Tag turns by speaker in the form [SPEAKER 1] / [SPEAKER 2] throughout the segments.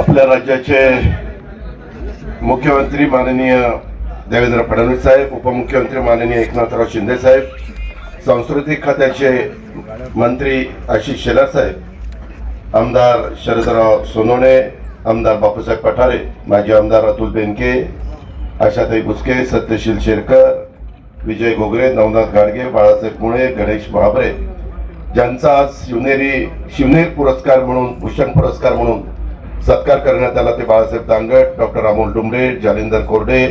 [SPEAKER 1] आपल्या राज्याचे मुख्यमंत्री माननीय देवेंद्र फडणवीस साहेब उपमुख्यमंत्री माननीय एकनाथराव शिंदे साहेब सांस्कृतिक खात्याचे मंत्री आशिष शेलार साहेब आमदार शरदराव सोनोणे आमदार बापूसाहेब पठारे माजी आमदार अतुल बेनके आशाताई बुचके सत्यशील शेरकर विजय घोगरे नवनाथ गाडगे बाळासाहेब मुळे गणेश महाबरे ज्यांचा आज शिवनेरी शिवनेर पुरस्कार म्हणून भूषण पुरस्कार म्हणून सत्कार करण्यात आला ते बाळासाहेब दांगट डॉक्टर अमोल डुंबरे जालिंदर कोरडे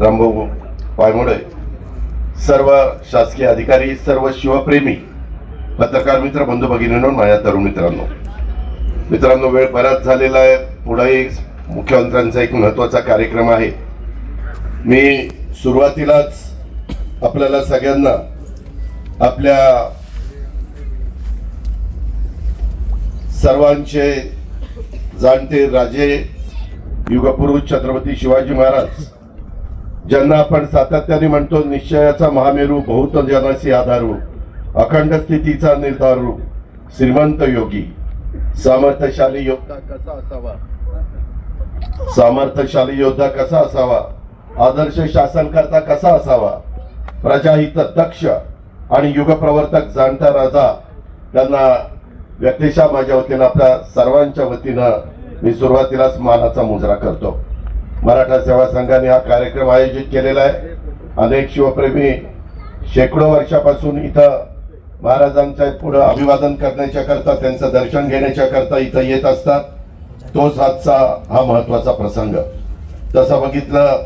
[SPEAKER 1] रामभाऊ पायमोडे. सर्व शासकीय अधिकारी सर्व शिवप्रेमी पत्रकार मित्र बंधू भगिनींनो माझ्या तरुण मित्रांनो. मित्रांनो वेळ बराच झालेला आहे. पुढे मुख्यमंत्र्यांचा एक महत्त्वाचा कार्यक्रम आहे. मी सुरुवातीलाच आपल्याला सगळ्यांना आपल्या सर्वांचे जाणते राजे युगपुरुष छत्रपती शिवाजी महाराज. ज्यांना आपण सातत्याने म्हणतो निश्चयाचा महामेरू बहुत जनासी आधारू अखंड स्थितीचा निर्धारू श्रीमंत योगी. सामर्थ्यशाली योद्धा कसा असावा? सामर्थ्यशाली योद्धा कसा असावा? आदर्श शासनकर्ता कसा असावा? प्रजाहित दक्ष आणि युगप्रवर्तक जाणता राजा त्यांना व्यक्तिशा माझ्या वतीनं आपल्या सर्वांच्या वतीनं मी सुरुवातीलाच मानाचा मुजरा करतो. मराठा सेवा संघाने हा कार्यक्रम आयोजित केलेला आहे. अनेक शिवप्रेमी शेकडो वर्षापासून इथं महाराजांच्या पुढं अभिवादन करण्याच्या करता त्यांचं दर्शन घेण्याच्या करता इथं येत असतात. तोच आजचा हा महत्त्वाचा प्रसंग. तसं बघितलं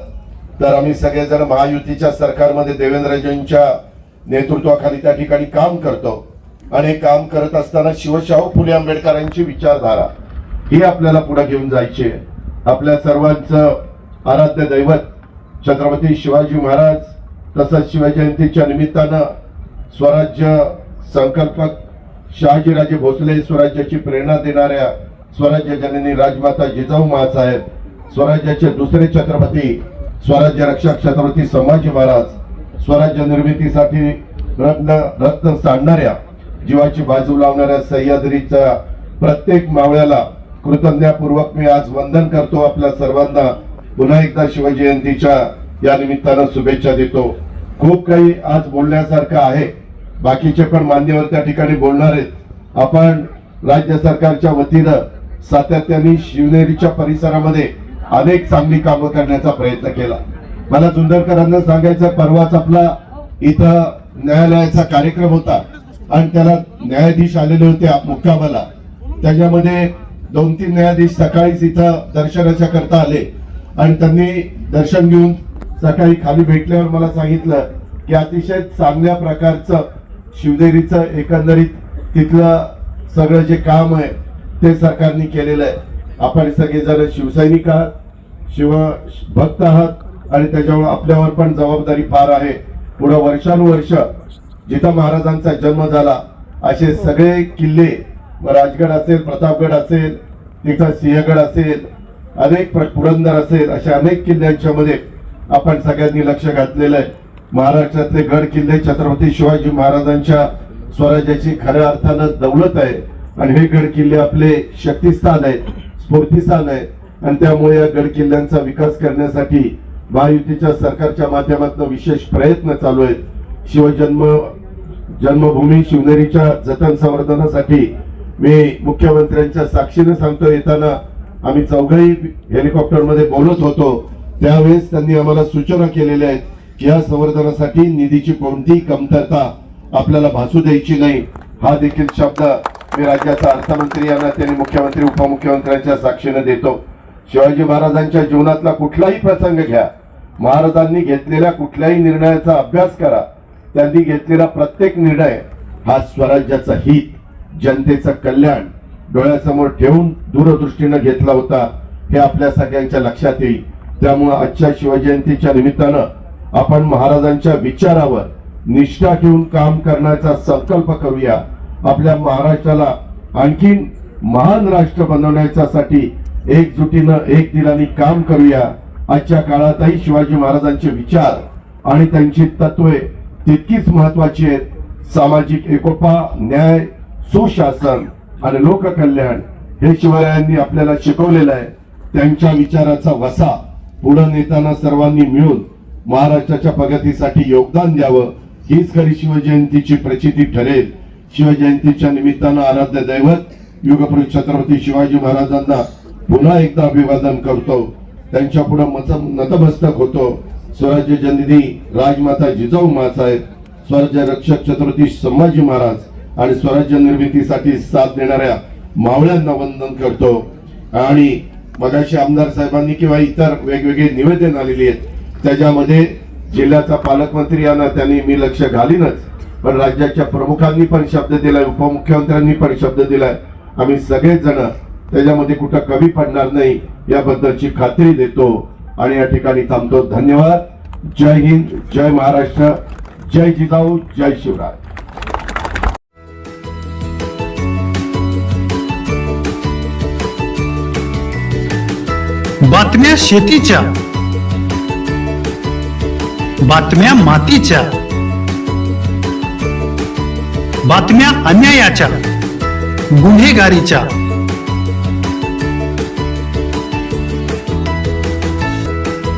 [SPEAKER 1] तर आम्ही सगळेजण महायुतीच्या सरकारमध्ये देवेंद्रजींच्या नेतृत्वाखाली त्या ठिकाणी काम करतो. आणि हे काम करत असताना शिवशाहू फुले आंबेडकरांची विचारधारा ही आपल्याला पुढे घेऊन जायची आहे. आपल्या सर्वांचं आराध्य दैवत छत्रपती शिवाजी महाराज तसंच शिवजयंतीच्या निमित्तानं स्वराज्य संकल्पक शहाजीराजे भोसले स्वराज्याची प्रेरणा देणाऱ्या स्वराज्य जननी राजमाता जिजाऊ महासाहेब स्वराज्याचे दुसरे छत्रपती स्वराज्य रक्षक छत्रपती संभाजी महाराज स्वराज्य निर्मितीसाठी रत्न रत्न सांडणाऱ्या जीवाची बाजू लावणाऱ्या सह्याद्रीच्या प्रत्येक मावळ्याला कृतज्ञापूर्वक मी आज वंदन करतो आपल्या सर्वांना. पुन्हा एकदा शिवजयंतीच्या या निमित्तानं शुभेच्छा देतो. खूप काही आज बोलण्यासारखं आहे. बाकीचे पण मान्यवर त्या ठिकाणी बोलणार आहेत. आपण राज्य सरकारच्या वतीनं सातत्याने शिवनेरीच्या परिसरामध्ये अनेक चांगली कामं करण्याचा प्रयत्न केला. मला जुंदरकरांना सांगायचं परवाच आपला इथं न्यायालयाचा कार्यक्रम होता. आणि त्याला न्यायाधीश आलेले होते मुक्कामाला. त्याच्यामध्ये दोन तीन न्यायाधीश सकाळीच इथं दर्शनाच्या करता आले. आणि त्यांनी दर्शन घेऊन सकाळी खाली भेटल्यावर मला सांगितलं की अतिशय चांगल्या प्रकारचं शिवदेरीचं एकंदरीत तिथलं सगळं जे काम आहे ते सरकारने केलेलं आहे. आपण सगळेजण शिवसैनिक आहात शिव भक्त आहात आणि त्याच्यामुळे आपल्यावर पण जबाबदारी फार आहे. पुढं वर्षानुवर्ष जिथं महाराजांचा जन्म झाला असे सगळे किल्ले राजगड असेल प्रतापगड असेल तिथं सिंहगड असेल अनेक प्र- पुरंदर असेल अशा अनेक किल्ल्यांच्या मध्ये आपण सगळ्यांनी लक्ष घातलेलं आहे. महाराष्ट्रातले गड किल्ले छत्रपती शिवाजी महाराजांच्या स्वराज्याची खऱ्या अर्थानं दौलत आहे. आणि हे गड किल्ले आपले शक्तिस्थान आहेत स्फूर्तिस्थान आहे. आणि त्यामुळे या गड किल्ल्यांचा विकास करण्यासाठी महायुतीच्या सरकारच्या माध्यमातून विशेष प्रयत्न चालू आहेत. शिवजन्म जन्मभूमी शिवनेरीच्या जतन संवर्धनासाठी मी मुख्यमंत्र्यांच्या साक्षीने सांगतो येताना आम्ही चौघही हेलिकॉप्टरमध्ये बोलत होतो. त्यावेळेस त्यांनी आम्हाला सूचना केलेल्या आहेत की या संवर्धनासाठी निधीची कोणतीही कमतरता आपल्याला भासू द्यायची नाही. हा देखील शब्द मी राज्याचा अर्थमंत्री यांना त्यांनी मुख्यमंत्री उपमुख्यमंत्र्यांच्या साक्षीने देतो. शिवाजी महाराजांच्या जीवनातला कुठलाही प्रसंग घ्या. महाराजांनी घेतलेल्या कुठल्याही निर्णयाचा अभ्यास करा. त्यांनी घेतलेला प्रत्येक निर्णय हा स्वराज्याचा हित जनतेचं कल्याण डोळ्यासमोर ठेवून दूरदृष्टीनं घेतला होता हे आपल्या सगळ्यांच्या लक्षात येईल. त्यामुळं आजच्या शिवजयंतीच्या निमित्तानं आपण महाराजांच्या विचारावर निष्ठा ठेवून काम करण्याचा संकल्प करूया. आपल्या महाराष्ट्राला आणखीन महान राष्ट्र बनवण्याच्यासाठी एकजुटीनं एक दिलाने काम करूया. आजच्या काळातही शिवाजी महाराजांचे विचार आणि त्यांची तत्वे तितकीच महत्वाची आहेत. सामाजिक एकोपा न्याय सुशासन आणि लोककल्याण हे शिवरायांनी आपल्याला शिकवलेलं आहे. त्यांच्या विचाराचा वसा पुढे नेताना सर्वांनी मिळून महाराष्ट्राच्या प्रगतीसाठी योगदान द्यावं हीच खरी शिवजयंतीची प्रचिती ठरेल. शिवजयंतीच्या निमित्तानं आराध्य दैवत युगपुरुष छत्रपती शिवाजी महाराजांना पुन्हा एकदा अभिवादन करतो. त्यांच्या पुढे नतमस्तक होतो. स्वराज्य जननी राजमाता जिजाऊ मासाहेब स्वराज्य रक्षक छत्रपती संभाजी महाराज आणि स्वराज्य निर्मितीसाठी साथ देणाऱ्या मावळ्यांना वंदन करतो. आणि मगाशी आमदार साहेबांनी किंवा इतर वेगवेगळे निवेदन आलेली आहेत त्याच्यामध्ये जिल्ह्याचा पालकमंत्री यांना त्यांनी मी लक्ष घालीनच पण राज्याच्या प्रमुखांनी पण शब्द दिलाय उपमुख्यमंत्र्यांनी पण शब्द दिलाय. आम्ही सगळेच जण त्याच्यामध्ये कुठं कमी पडणार नाही याबद्दलची खात्री देतो. आणि या ठिकाणी थांबतो. धन्यवाद. जय हिंद जय महाराष्ट्र जय जिजाऊ जय शिवराय.
[SPEAKER 2] बातम्या शेतीच्या बातम्या मातीच्या बातम्या अन्यायाच्या गुन्हेगारीच्या.